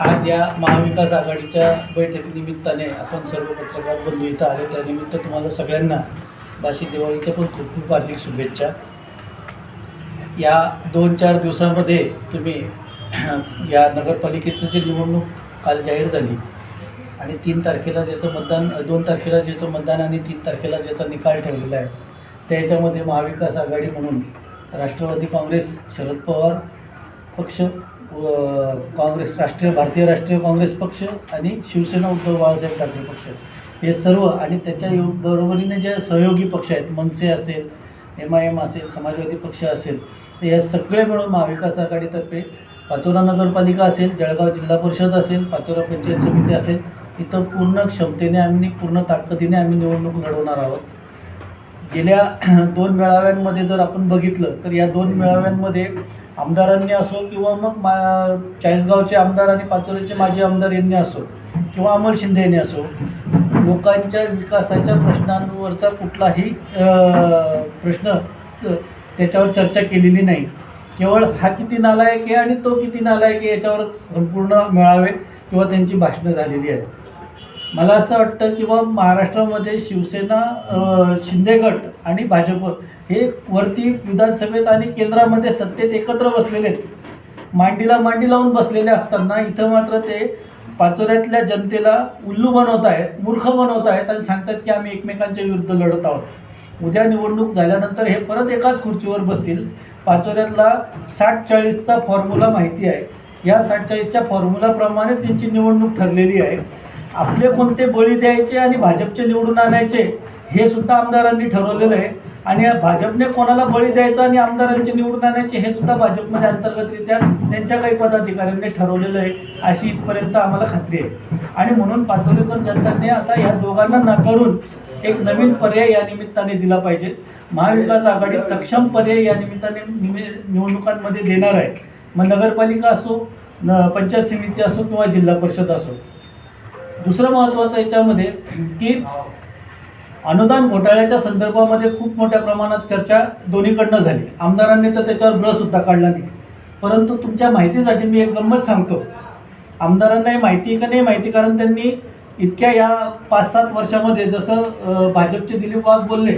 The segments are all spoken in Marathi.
आज या महाविकास आघाडीच्या बैठकीनिमित्ताने आपण सर्व पत्रकार बंधू इथं आले. त्यानिमित्त तुम्हाला सगळ्यांना भाषिक दिवाळीच्या पण खूप खूप हार्दिक शुभेच्छा. या दोन चार दिवसामध्ये तुम्ही या नगरपालिकेचं जी निवडणूक काल जाहीर झाली आणि तीन तारखेला ज्याचं मतदान दोन तारखेला ज्याचं मतदान आणि तीन तारखेला ज्याचा निकाल ठेवलेला आहे त्याच्यामध्ये महाविकास आघाडी म्हणून राष्ट्रवादी काँग्रेस शरद पवार पक्ष काँग्रेस राष्ट्रीय भारतीय राष्ट्रीय काँग्रेस पक्ष आणि शिवसेना उद्धव बाळासाहेब ठाकरे पक्ष. हे सर्व आणि त्याच्या यो- बरोबरीने जे सहयोगी पक्ष आहेत मनसे असेल एम आय एम असेल समाजवादी पक्ष असेल तर हे सगळे मिळून महाविकास आघाडीतर्फे पाचोरा नगरपालिका असेल जळगाव जिल्हा परिषद असेल पाचोरा पंचायत समिती असेल इथं पूर्ण क्षमतेने आम्ही पूर्ण ताकदीने आम्ही निवडणूक लढवणार आहोत. गेल्या दोन मेळाव्यांमध्ये जर आपण बघितलं तर या दोन मेळाव्यांमध्ये आमदारांनी असो किंवा मग मा चाळीसगावचे आमदार आणि पाचोरीचे माजी आमदार यांनी असो किंवा अमोल शिंदे यांनी असो लोकांच्या विकासाच्या प्रश्नांवरचा कुठलाही प्रश्न त्याच्यावर चर्चा केलेली नाही. केवळ हा किती नालायक आहे आणि तो किती नालायक आहे याच्यावरच संपूर्ण मेळावे किंवा त्यांची भाषणं झालेली आहेत. मला असं वाटतं की बा महाराष्ट्रामध्ये शिवसेना शिंदेगट शिंदे गट आणि भाजप हे वरती विधानसभेत आणि केंद्रामध्ये सत्तेत एकत्र बसलेले आहेत. मांडीला मांडी लावून बसलेले असताना इथं मात्र ते पाचोऱ्यातल्या जनतेला उल्लू बनवत आहेत मूर्ख बनवत आहेत आणि सांगतात की आम्ही एकमेकांच्या विरुद्ध लढत आहोत. उद्या निवडणूक झाल्यानंतर हे परत एकाच खुर्चीवर बसतील. पाचोऱ्यातला साठ चाळीसचा फॉर्म्युला माहिती आहे. या साठ चाळीसच्या फॉर्म्युलाप्रमाणेच यांची निवडणूक ठरलेली आहे. आपले कोणते बळी द्यायचे आणि भाजपचे निवडून आणायचे हे सुद्धा आमदारांनी ठरवलेलं आहे. आणि या भाजपने कोणाला बळी द्यायचा आणि आमदारांचे निवडून आणायचे हे सुद्धा भाजपमध्ये अंतर्गतरित्या त्यांच्या काही पदाधिकाऱ्यांनी ठरवलेलं आहे. अशी इथपर्यंत आम्हाला खात्री आहे. आणि म्हणून पाचोलेकर जनताने आता या दोघांना नाकारून एक नवीन पर्याय या निमित्ताने दिला पाहिजे. महाविकास आघाडी सक्षम पर्याय या निमित्ताने निमि निवडणुकांमध्ये देणार आहे. मग नगरपालिका असो न पंचायत समिती असो किंवा जिल्हा परिषद असो. दुसरं महत्त्वाचं याच्यामध्ये की अनुदान घोटाळ्याच्या संदर्भामध्ये खूप मोठ्या प्रमाणात चर्चा दोन्हीकडनं झाली. आमदारांनी तर त्याच्यावर ब्रसुद्धा काढला नाही. परंतु तुमच्या माहितीसाठी मी एक गंमत सांगतो. आमदारांनाही माहिती का नाही माहिती कारण त्यांनी इतक्या या पाच सात वर्षामध्ये जसं भाजपचे दिलीप वाघ बोलले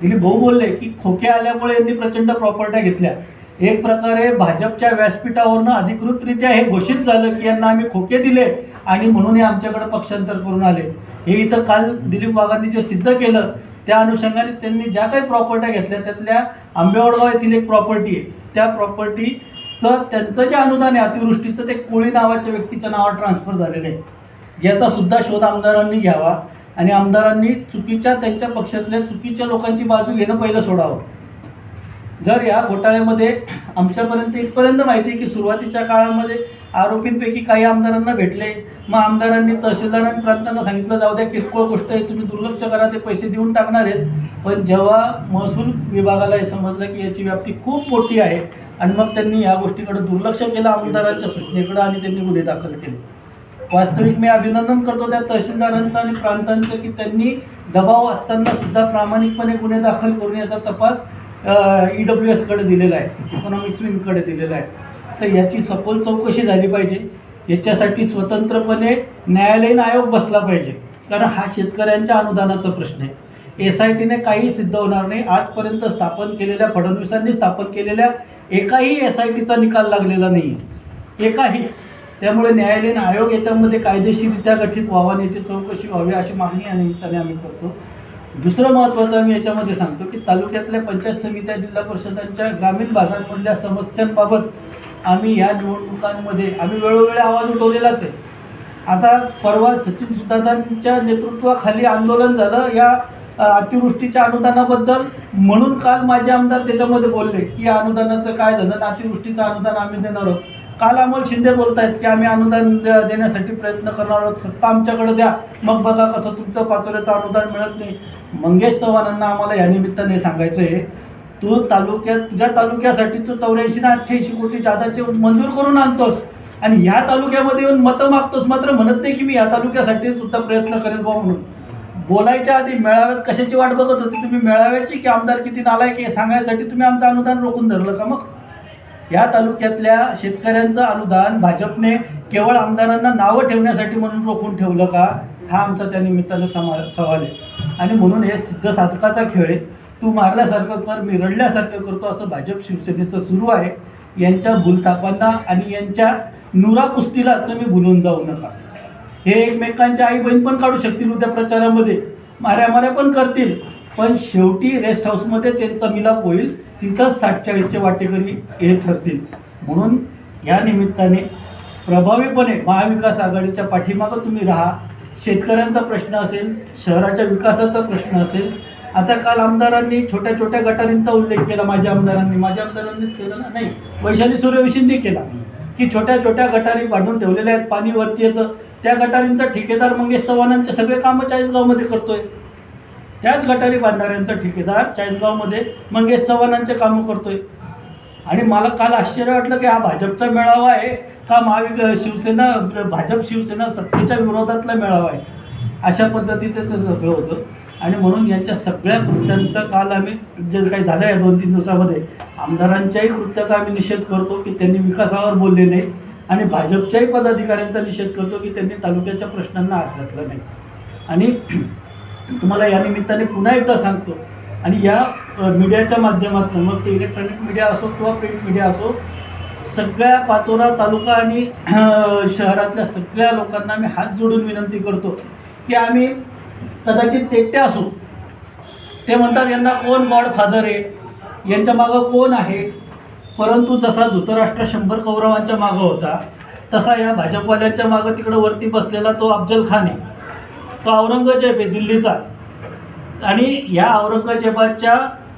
दिलीप भाऊ बोलले की खोके आल्यामुळे यांनी प्रचंड प्रॉपर्ट्या घेतल्या. एक प्रकारे भाजपच्या व्यासपीठावरनं अधिकृतरित्या हे घोषित झालं की यांना आम्ही खोके दिले. आणि म्हणून हे आमच्याकडे पक्षांतर करून आले. हे इथं काल दिलीप वाघांनी जे सिद्ध केलं त्या अनुषंगाने त्यांनी ज्या काही प्रॉपर्ट्या घेतल्या त्यातल्या आंबेवडगाव येथील एक प्रॉपर्टी आहे. त्या प्रॉपर्टीचं त्यांचं जे अनुदान आहे अतिवृष्टीचं ते कोळी नावाच्या व्यक्तीच्या नावावर ट्रान्सफर झालेलं आहे. याचा सुद्धा शोध आमदारांनी घ्यावा आणि आमदारांनी चुकीच्या त्यांच्या पक्षातल्या चुकीच्या लोकांची बाजू घेणं पहिलं सोडावं. जर या घोटाळ्यामध्ये आमच्यापर्यंत इथपर्यंत माहिती आहे की सुरुवातीच्या काळामध्ये आरोपींपैकी काही आमदारांना भेटले मग आमदारांनी तहसीलदारांनी प्रांतांना सांगितलं जाऊ द्या किरकोळ गोष्ट आहे तुम्ही दुर्लक्ष करा ते पैसे देऊन टाकणार आहेत. पण जेव्हा महसूल विभागाला हे समजलं की याची व्याप्ती खूप मोठी आहे आणि मग त्यांनी या गोष्टीकडे दुर्लक्ष केलं आमदारांच्या सूचनेकडं आणि त्यांनी गुन्हे दाखल केले. वास्तविक मी अभिनंदन करतो त्या तहसीलदारांचं आणि प्रांतांचं की त्यांनी दबाव असताना सुद्धा प्रामाणिकपणे गुन्हे दाखल करून याचा तपास ई डब्ल्यू एसकडे दिलेला आहे इकॉनॉमिक्स विंगकडे दिलेला आहे. तर याची सखोल चौकशी झाली पाहिजे. याच्यासाठी स्वतंत्रपणे न्यायालयीन आयोग बसला पाहिजे. कारण हा शेतकऱ्यांच्या अनुदानाचा प्रश्न आहे. एस आय टीने काही सिद्ध होणार नाही. आजपर्यंत स्थापन केलेल्या फडणवीसांनी स्थापन केलेल्या एकाही एस आय टीचा निकाल लागलेला नाही आहे एकाही. त्यामुळे न्यायालयीन आयोग याच्यामध्ये कायदेशीररित्या गठीत व्हावा याची चौकशी व्हावी अशी मागणी या निमित्ताने आम्ही करतो. दुसरं महत्त्वाचं आम्ही याच्यामध्ये सांगतो की तालुक्यातल्या पंचायत समित्या जिल्हा परिषदांच्या ग्रामीण भागांमधल्या समस्यांबाबत आम्ही या निवडणुकांमध्ये आम्ही वेळोवेळी आवाज उठवलेलाच आहे. आता परवा सचिन सुदादांच्या नेतृत्वाखाली आंदोलन झालं या अतिवृष्टीच्या अनुदानाबद्दल. म्हणून काल माझे आमदार त्याच्यामध्ये बोलले की या अनुदानाचं काय झालं? अतिवृष्टीचं अनुदान आम्ही देणार आहोत. काल अमोल शिंदे बोलत आहेत की आम्ही अनुदान देण्यासाठी प्रयत्न करणार आहोत. सत्ता आमच्याकडे द्या. मग बघा कसं तुमचं पाचोऱ्याचं अनुदान मिळत नाही. मंगेश चव्हाणांना आम्हाला या निमित्ताने सांगायचं आहे तू तालुक्यात तुझ्या तालुक्यासाठी तू चौऱ्याऐंशी ना अठ्ठ्याऐंशी कोटी जादाचे मंजूर करून आणतोस. आणि ह्या तालुक्यामध्ये येऊन मतं मागतोस मात्र म्हणत नाही की मी या तालुक्यासाठी सुद्धा प्रयत्न करेल बा म्हणून. बोलायच्या आधी मेळाव्यात कशाची वाट बघत होती? तुम्ही मेळाव्याची की आमदार किती नालायक हे सांगायसाठी तुम्ही आमचं अनुदान रोखून धरलं का मग? या तालुक्यातल्या शेतकऱ्यांचं अनुदान भाजपने केवळ आमदारांना नावं ठेवण्यासाठी म्हणून रोखून ठेवलं का? हा आमचा त्या निमित्तानं समा सवाल आहे. आणि म्हणून हे सिद्ध साधकाचा खेळ आहे. तू मारल्यासारखं कर मी रडल्यासारखं करतो असं भाजप शिवसेनेचं सुरू आहे. यांच्या भूलथापांना आणि यांच्या नुरा कुस्तीला तुम्ही भुलून जाऊ नका. हे एकमेकांच्या आई बहीण पण काढू शकतील उद्या प्रचारामध्ये. माऱ्या माऱ्या पण करतील. पण शेवटी रेस्ट हाऊसमध्येच यांचा मिलाप होईल तिथंच साठचाळीसचे वाटेकरी हे ठरतील. म्हणून या निमित्ताने प्रभावीपणे महाविकास आघाडीच्या पाठीमागं तुम्ही राहा. शेतकऱ्यांचा प्रश्न असेल शहराच्या विकासाचा प्रश्न असेल आता काल आमदारांनी छोट्या छोट्या गटारींचा उल्लेख केला माझ्या आमदारांनी. माझ्या आमदारांनीच केला ना? नाही. वैशाली सूर्यवंशींनी केला. की छोट्या छोट्या गटारी वाढून ठेवलेल्या आहेत पाणी वरती येतं. त्या गटारींचा ठेकेदार मंगेश चव्हाणांचे सगळे कामं चाळीसगावमध्ये करतोय. त्याच गटारी बांधणाऱ्यांचा ठेकेदार चाळीसगावमध्ये मंगेश चव्हाणांचे कामं करतोय. आणि मला काल आश्चर्य वाटलं की हा भाजपचा मेळावा आहे का महाविक शिवसेना भाजप शिवसेना सत्तेच्या विरोधातला मेळावा आहे? अशा पद्धतीचं ते सगळं होतं. आणि म्हणून यांच्या सगळ्या कृत्यांचा काल आम्ही जे काही झालं आहे दोन तीन दिवसामध्ये आमदारांच्याही कृत्याचा आम्ही निषेध करतो की त्यांनी विकासावर बोलले नाही आणि भाजपच्याही पदाधिकाऱ्यांचा निषेध करतो की त्यांनी तालुक्याच्या प्रश्नांना हात घातला नाही. आणि तुम्हाला या निमित्ताने पुन्हा एकदा सांगतो. आणि या मीडियाच्या माध्यमातून मग ते इलेक्ट्रॉनिक मीडिया असो किंवा प्रिंट मीडिया असो सगळ्या पाचोरा तालुका आणि शहरातल्या सगळ्या लोकांना मी हात जोडून विनंती करतो की आम्ही कदाचित एकटे असू. ते म्हणतात यांना कोण गॉड फादर आहे? यांच्या मागं कोण आहे? परंतु जसा धृतराष्ट्र शंभर कौरवांच्या मागं होता तसा या भाजपवाल्यांच्या मागं तिकडं वरती बसलेला तो अफजल खान आहे. तो औरंगजेब आहे दिल्लीचा. आणि या औरंगजेबाच्या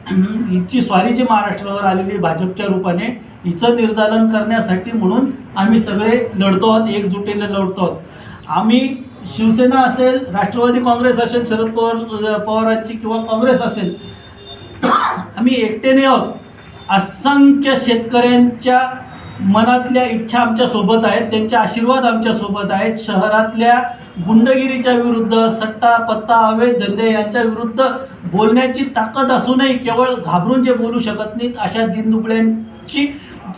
हिची स्वारी जी महाराष्ट्रावर आलेली भाजपच्या रूपाने हिचं निर्धारण करण्यासाठी म्हणून आम्ही सगळे लढतो आहोत एकजुटीने लढतो आहोत. आम्ही शिवसेना असेल राष्ट्रवादी काँग्रेस असेल शरद पवार पवारांची किंवा काँग्रेस असेल आम्ही एकटेने आहोत. असंख्य शेतकऱ्यांच्या मनातल्या इच्छा आमच्यासोबत आहेत त्यांचे आशीर्वाद आमच्यासोबत आहेत. शहरातल्या गुंडगिरीच्या विरुद्ध सट्टा पत्ता अवैध धंदे यांच्या विरुद्ध बोलण्याची ताकद असूनही केवळ घाबरून जे बोलू शकत नाहीत अशा दिनदुबळ्यांची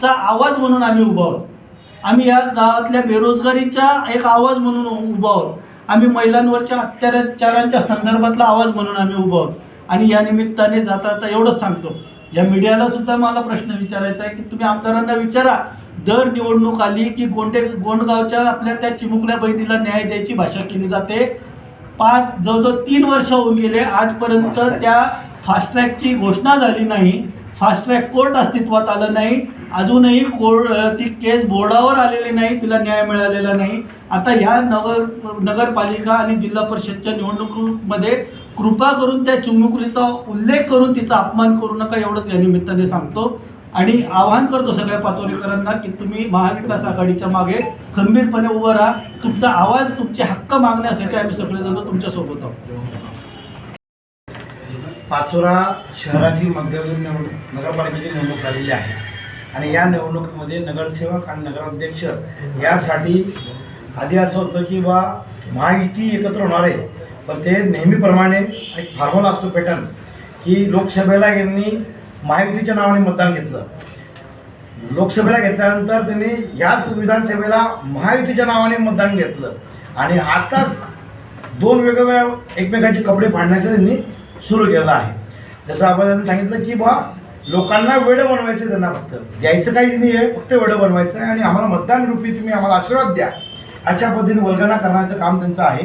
चा आवाज म्हणून आम्ही उभा आहोत. आम्ही या गावातल्या बेरोजगारीचा एक आवाज म्हणून उभा आहोत. आम्ही महिलांवरच्या अत्याचारांच्या संदर्भातला आवाज म्हणून आम्ही उभा आहोत. आणि या निमित्ताने जाता आता एवढंच सांगतो. या मीडियाला सुद्धा मला प्रश्न विचारायचा आहे की तुम्ही आमदारांना विचारा. दर निवडणूक आली की गोंडे गोंडगावच्या आपल्या त्या चिमुकल्या बहिणीला न्याय द्यायची भाषा केली जाते. पाच जवळजवळ तीन वर्ष होऊन गेले. आजपर्यंत त्या फास्ट ट्रॅकची घोषणा झाली नाही. फास्ट ट्रॅक कोर्ट अस्तित्वात आलं नाही. अजूनही कोर्ट ती केस बोर्डावर आलेली नाही. तिला न्याय मिळालेला नाही. आता ह्या नगर नगरपालिका आणि जिल्हा परिषदच्या निवडणुकीमध्ये कृपा करून त्या चिमुकलीचा उल्लेख करून तिचा अपमान करू नका एवढंच या निमित्ताने सांगतो. आणि आवाहन करतो सगळ्या पाचोलीकरांना की तुम्ही महाविकास आघाडीच्या मागे खंबीरपणे उभं राहा. तुमचा आवाज तुमचे हक्क मागण्यासाठी आम्ही सगळेजण तुमच्यासोबत आहोत. पाचोरा शहराची मध्यवर्ती निवडणूक नगरपालिकेची निवडणूक झालेली आहे. आणि या निवडणुकीमध्ये नगरसेवक आणि नगराध्यक्ष यासाठी आधी असं होतं की बा महायुती एकत्र होणार आहे. पण ते नेहमीप्रमाणे एक फॉर्म्युला असतो पॅटर्न की लोकसभेला यांनी महायुतीच्या नावाने मतदान घेतलं. लोकसभेला घेतल्यानंतर त्यांनी याच विधानसभेला महायुतीच्या नावाने मतदान घेतलं. आणि आताच दोन वेगवेगळ्या एकमेकांचे कपडे फाडण्याचं त्यांनी सुरू केलं आहे. जसं आपण त्यांनी सांगितलं की बा लोकांना वेळ बनवायचं त्यांना फक्त. द्यायचं काहीच नाही आहे फक्त वेळ बनवायचं आहे आणि आम्हाला मतदान रूपी तुम्ही आम्हाला आशीर्वाद द्या. अशा पद्धतीने वर्गणा करण्याचं काम त्यांचं आहे.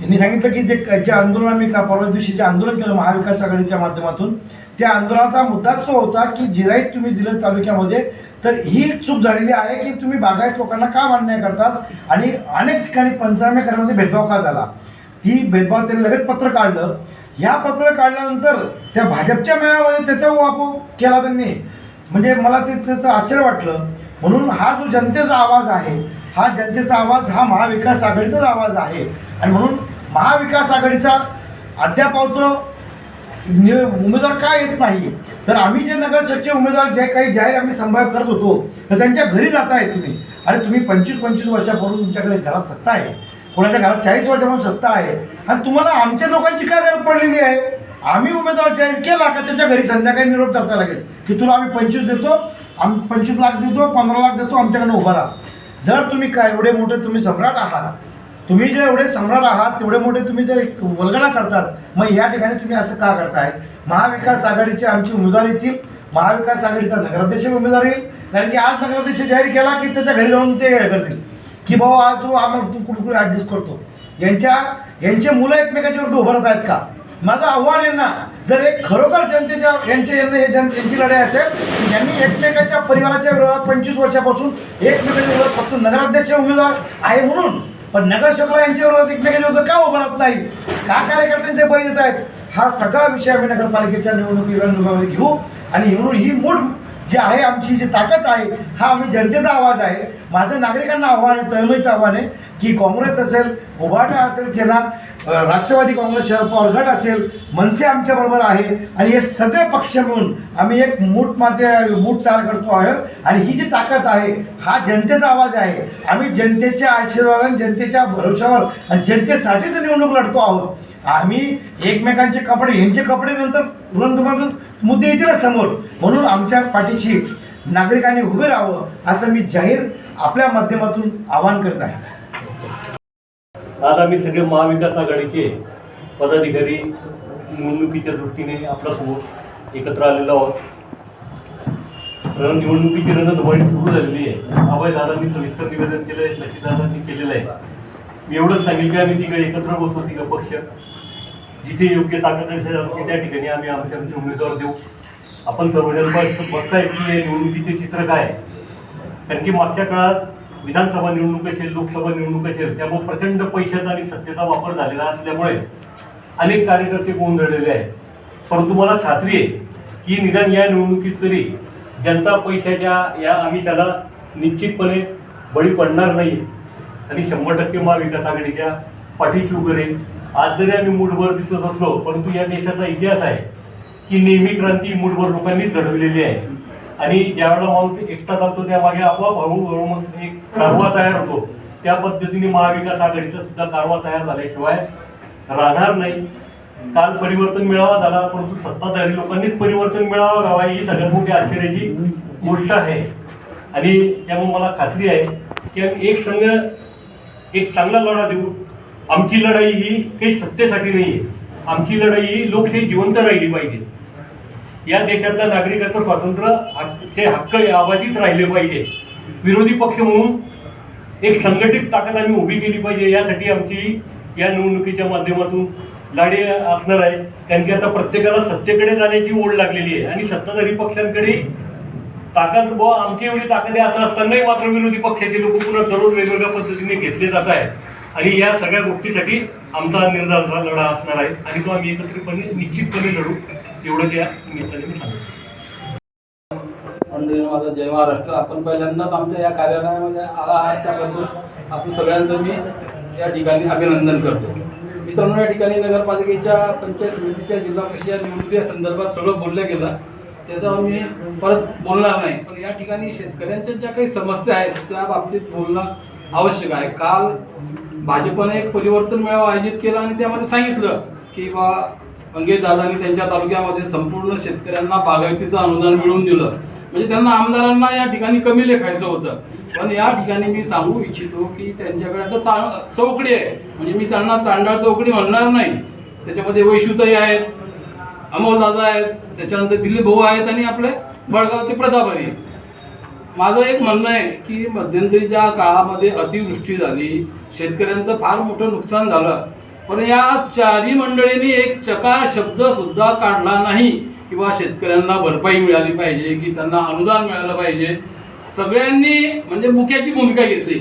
यांनी सांगितलं की जे जे आंदोलन आम्ही का परवा दिवशी जे आंदोलन केलं महाविकास आघाडीच्या माध्यमातून त्या आंदोलनाचा मुद्दाच तो होता की जिराईत तुम्ही दिलं तालुक्यामध्ये तर ही चूक झालेली आहे की तुम्ही बागायत लोकांना का मान्य करतात? आणि अनेक ठिकाणी पंचनामे करण्यामध्ये भेदभाव का झाला? ती भेदभाव त्यांनी लगेच पत्र काढलं. ह्या पत्र काढल्यानंतर त्या भाजपच्या मेळाव्यामध्ये त्याचा वापर केला त्यांनी. म्हणजे मला ते त्याचं आश्चर्य वाटलं. म्हणून हा जो जनतेचा आवाज आहे हा जनतेचा आवाज हा महाविकास आघाडीचाच आवाज आहे. आणि म्हणून महाविकास आघाडीचा अद्याप नि- उमेदवार का येत नाही. तर आम्ही जे नगरसेवकचे उमेदवार जे काही जाहीर आम्ही संभाव्य करत होतो तर त्यांच्या घरी जाताय तुम्ही. अरे तुम्ही पंचवीस पंचवीस वर्षापूर्वी तुमच्याकडे घरात सत्ता आहे. कोणाच्या घरात चाळीस वर्षापासून सत्ता आहे. आणि तुम्हाला आमच्या लोकांची काय गरज पडलेली आहे? आम्ही उमेदवार जाहीर केला का त्याच्या घरी संध्याकाळी निरोप जाता लागेल? की तुला आम्ही पंचवीस देतो आम पंचवीस लाख देतो पंधरा लाख देतो आमच्याकडनं उभा राहा. जर तुम्ही काय एवढे मोठे तुम्ही सम्राट आहात तुम्ही जे एवढे सम्राट आहात तेवढे मोठे तुम्ही जर एक वल्गना करतात मग या ठिकाणी तुम्ही असं का करताय? महाविकास आघाडीची आमची उमेदवार येतील. महाविकास आघाडीचा नगराध्यक्ष उमेदवार येईल. कारण की आज नगराध्यक्ष जाहीर केला की त्याच्या घरी जाऊन ते हे करतील. की भाऊ आज तू आम्हाला तू कुठे कुठे ॲडजस्ट करतो? यांच्या यांचे मुलं एकमेकाच्या विरुद्ध आहेत का? माझं आव्हान यांना जर एक खरोखर जनतेच्या यांचे यांना हे जन यांची लढाई असेल तर यांनी एकमेकाच्या परिवाराच्या विरोधात पंचवीस वर्षापासून एकमेकाच्या विरोधात फक्त नगराध्यक्ष उमेदवार आहे म्हणून. पण नगरसेवकला यांच्या विरोधात एकमेकाच्या विरोधात का उभारत नाही? का कार्यकर्त्यांचे बळी देत आहेत? हा सगळा विषय आम्ही नगरपालिकेच्या निवडणुकी घेऊ. आणि म्हणून ही मूळ जी आहे आमची जी ताकद आहे हा आम्ही जनतेचा आवाज आहे. माझं नागरिकांना आव्हान आहे तळमळीचं आव्हान आहे की काँग्रेस असेल उभाटा असेल सेना राष्ट्रवादी काँग्रेस शरद पवार गट असेल मनसे आमच्याबरोबर आहे आणि हे सगळे पक्ष मिळून आम्ही एक मूठ माते मूठ तयार करतो आहोत. आणि ही जी ताकद आहे हा जनतेचा आवाज आहे. आम्ही जनतेच्या आशीर्वादाने जनतेच्या भरोशावर आणि जनतेसाठीच निवडणूक लढतो आहोत. आम्ही एकमेकांचे कपडे यांचे कपडे नंतर तुरंत मुद्दे येतीलच समोर. म्हणून आमच्या पाठीशी नागरिकांनी उभे राहावं असं मी जाहीर आपल्या माध्यमातून आवाहन करत आहे. आज आम्ही सगळे महाविकास आघाडीचे पदाधिकारी निवडणुकीच्या दृष्टीने आपल्यासमोर एकत्र आलेलो आहोत. रण निवडणुकीची रणधुमाळी सुरू झालेली आहे. अभय दादांनी सविस्तर निवेदन केलं आहे शशीदादांनी केलेलं आहे. मी एवढंच सांगेल की आम्ही तिघं एकत्र बसतो तिघं पक्ष. जिथे योग्य ताकद असेल त्या ठिकाणी आम्ही आमच्या उमेदवार देऊ. आपण सर्वजण बघताय की हे निवडणुकीचे चित्र काय? कारण की मागच्या काळात विधानसभा निवडणूक असेल लोकसभा निवडणूक असेल त्यामुळे प्रचंड पैशाचा आणि सत्तेचा वापर झालेला असल्यामुळे अनेक कार्यकर्ते गोंधळलेले आहेत. परंतु मला खात्री आहे की निदान या निवडणुकीत तरी जनता पैशाच्या या आम्ही त्याला निश्चितपणे बळी पडणार नाही आणि शंभर टक्के महाविकास आघाडीच्या पाठीशी उभे राहील. आज जरी आम्ही मूठभर दिसत असलो परंतु या देशाचा इतिहास आहे की नेहमी क्रांती मूठभर लोकांनीच घडवलेली आहे. आणि ज्यावेळेला माणूस एकटा चालतो त्यामागे आपोआप हळूहळू मग एक कारवा तयार होतो. त्या पद्धतीने महाविकास आघाडीचा सुद्धा कारवा तयार झाल्याशिवाय राहणार नाही. काल परिवर्तन मिळावा झाला परंतु सत्ताधारी लोकांनीच परिवर्तन मिळावा गावा ही सगळ्यात मोठी आश्चर्याची गोष्ट आहे. आणि त्यामुळे मला खात्री आहे की आम्ही एक संघ एक चांगला लढा देऊ. आमची लढाई ही काही सत्तेसाठी नाही आहे आमची लढाई ही लोकशाही जिवंत राहिली पाहिजे. या देशातल्या नागरिकाचं स्वातंत्र्य हक्कचे हक्क अबाधित राहिले पाहिजे. विरोधी पक्ष म्हणून एक संघटित ताकद आम्ही उभी केली पाहिजे. यासाठी आमची या निवडणुकीच्या माध्यमातून लढे असणार आहे कारण की आता प्रत्येकाला सत्तेकडे जाण्याची ओढ लागलेली आहे. आणि सत्ताधारी पक्षांकडे ताकद व आमची एवढी ताकद आहे असं असतानाही मात्र विरोधी पक्षाचे लोक पुन्हा दररोज वेगवेगळ्या पद्धतीने घेतले जात आहेत. आणि या सगळ्या गोष्टीसाठी आमचा निर्धार लढा असणार आहे. आणि तो आम्ही एकत्रितपणे निश्चितपणे लढू. एवढंच या निमित्ताने मी सांगतो मंडळी माझा जय महाराष्ट्र. आपण पहिल्यांदाच आमच्या या कार्यालयामध्ये आला आहात. त्याबद्दल आपण सगळ्यांचं मी या ठिकाणी अभिनंदन करतो. मित्रांनो या ठिकाणी नगरपालिकेच्या पंचायत समितीच्या जिल्हा परिषद या निवडणुकी संदर्भात सगळं बोललं गेलं. त्याच्यावर मी परत बोलणार नाही. पण या ठिकाणी शेतकऱ्यांच्या ज्या काही समस्या आहेत त्या बाबतीत बोलणं आवश्यक आहे. काल भाजपने एक परिवर्तन मेळावा आयोजित केला आणि त्यामध्ये सांगितलं की बा अंगे दादांनी त्यांच्या तालुक्यामध्ये संपूर्ण शेतकऱ्यांना बागायतीचं अनुदान मिळवून दिलं. म्हणजे त्यांना आमदारांना या ठिकाणी कमी लेखायचं होतं. पण या ठिकाणी मी सांगू इच्छितो की त्यांच्याकडे आता चा चौकडी आहे. म्हणजे मी त्यांना चांडाळ चौकडी म्हणणार नाही. त्याच्यामध्ये वैशुताई आहेत अमोल दादा आहेत त्याच्यानंतर दिलीप भाऊ आहेत आणि आपले बळगावचे प्रतापरी आहेत. माझं एक म्हणणं आहे की मध्यंतरीच्या काळामध्ये अतिवृष्टी झाली शेतकऱ्यांचं फार मोठं नुकसान झालं पण या चारी मंडळींनी एक चकार शब्द सुद्धा काढला नाही किंवा शेतकऱ्यांना भरपाई मिळाली पाहिजे की त्यांना अनुदान मिळालं पाहिजे. सगळ्यांनी म्हणजे मुख्याची भूमिका घेतली.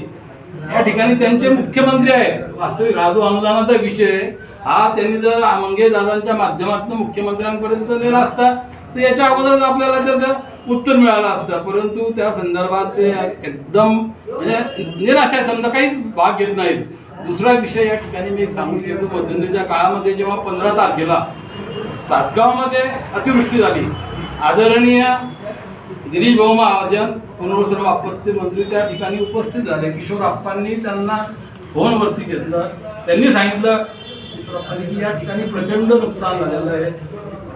या ठिकाणी त्यांचे मुख्यमंत्री आहेत. वास्तविक हा जो अनुदानाचा विषय हा त्यांनी जर मंगे दादांच्या माध्यमातून मुख्यमंत्र्यांपर्यंत नेला असता तर याच्या अगोदरच आपल्याला त्याचं उत्तर मिळालं असतं. परंतु त्या संदर्भात ते एकदम म्हणजे निराशा समजा काही भाग घेत नाहीत. दुसरा विषय या ठिकाणी मी सांगू इच्छितो. मध्यंतरीच्या काळामध्ये जेव्हा पंधरा तारखेला सातगावमध्ये अतिवृष्टी झाली. आदरणीय गिरीश भाऊ महाजन पुनर्वसन आपत्ती मंत्री त्या ठिकाणी उपस्थित झाले. किशोर आप्पांनी त्यांना फोनवरती घेतलं. त्यांनी सांगितलं किशोर आप्पांनी की या ठिकाणी प्रचंड नुकसान झालेलं आहे.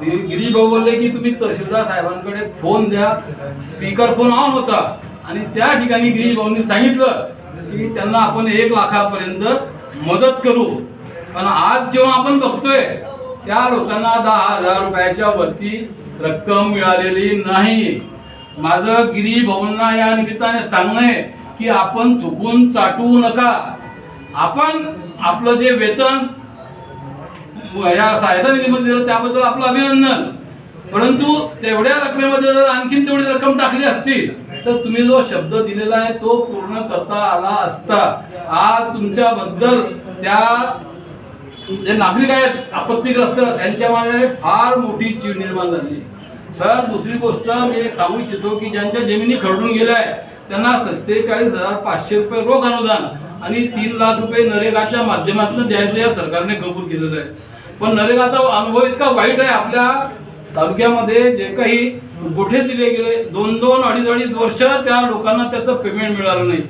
गिरीश भाऊ बोलले की तुम्ही तहसीलदार साहेबांकडे फोन द्या. स्पीकर फोन ऑन होता. आणि त्या ठिकाणी गिरीश भाऊंनी सांगितलं की त्यांना आपण एक लाखापर्यंत मदत करू. पण आज जेव्हा आपण बघतोय त्या लोकांना दहा हजार रुपयाच्या वरती रक्कम मिळालेली नाही. माझं गिरी भाऊंना या निमित्ताने सांगणं आहे की आपण चुकून चाटू नका. आपण आपलं जे वेतन या सहायता निधीमध्ये दिलं त्याबद्दल आपलं अभिनंदन. परंतु तेवढ्या रकमेमध्ये जर आणखीन तेवढी रक्कम टाकली असती तर तुम्ही जो शब्द दिलेला आहे तो पूर्ण करता आला असता. आज तुमच्याबद्दल त्या जे नागरिक आहेत आपत्तीग्रस्त त्यांच्यामध्ये फार मोठी चीड निर्माण झाली. सर दुसरी गोष्ट मी एक सांगू इच्छितो की ज्यांच्या जमिनी खरडून गेल्या आहेत त्यांना सत्तेचाळीस हजार पाचशे रुपये रोख अनुदान आणि तीन लाख रुपये नरेगाच्या माध्यमातून द्यायचं या सरकारने कबूल केलेलं आहे. पण नरेगाचा अनुभव इतका वाईट आहे आपल्या तालुक्यामध्ये जे काही गोठे दिले गेले दोन दोन अडीच अडीच वर्ष त्या लोकांना त्याचं पेमेंट मिळालं नाही.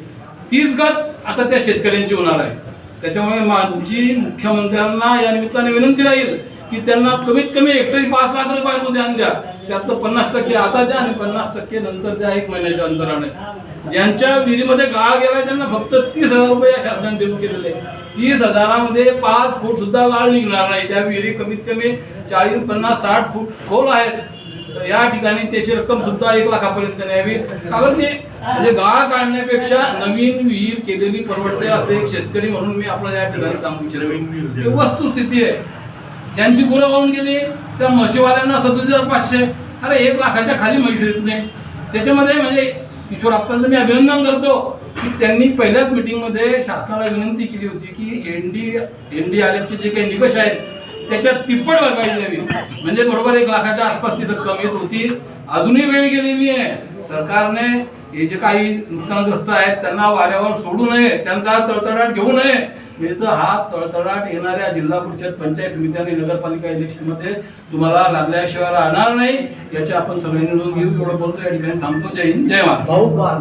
तीच गत आता त्या शेतकऱ्यांची होणार आहे. त्याच्यामुळे माझी मुख्यमंत्र्यांना या निमित्ताने विनंती राहील की त्यांना कमीत कमी हेक्टरी पाच लाख रुपये द्यान द्या त्यातलं पन्नास टक्के आता द्या आणि पन्नास टक्के नंतर द्या एक महिन्याच्या अंतराने. ज्यांच्या विहिरीमध्ये गाळ गेलाय त्यांना फक्त तीस हजार रुपये या शासनाने देऊ केलेले तीस हजारामध्ये पाच फूट सुद्धा गाळ निघणार नाही. त्या विहिरी कमीत कमी चाळीस पन्नास साठ फूट खोल आहेत. तर या ठिकाणी त्याची रक्कम सुद्धा एक लाखापर्यंत न्यावी. कारण की म्हणजे गाळ काढण्यापेक्षा नवीन विहीर केलेली परवडते असे एक शेतकरी म्हणून मी आपल्याला या ठिकाणी सांगू इच्छितो. वस्तुस्थिती आहे. ज्यांची गुरं वाहून गेली त्या म्हशीवाल्यांना सदतीस हजार पाचशे. अरे एक लाखाच्या खाली म्हैस येत नाही त्याच्यामध्ये म्हणजे किशोर आपल्याला मी अभिनंदन करतो की त्यांनी पहिल्याच मिटिंगमध्ये शासनाला विनंती केली होती की N D N D R एफचे जे काही निकष आहेत त्याच्यात तिप्पट भरपाई द्यावी. म्हणजे बरोबर एक लाखाच्या आसपास ती रक्कम येत होती. अजूनही वेळ गेलेली आहे. सरकारने हे जे काही नुकसानग्रस्त आहेत त्यांना वाऱ्यावर सोडू नये त्यांचा तळतळाट घेऊ नये. नाही तर हा तळतळाट येणाऱ्या जिल्हा परिषद पंचायत समिती आणि नगरपालिका इलेक्शनमध्ये तुम्हाला लागल्याशिवाय राहणार नाही याची आपण सगळ्यांनी नोंद घेऊ एवढं बोलतो. या ठिकाणी थांबतो. जय हिंद. जय महाराज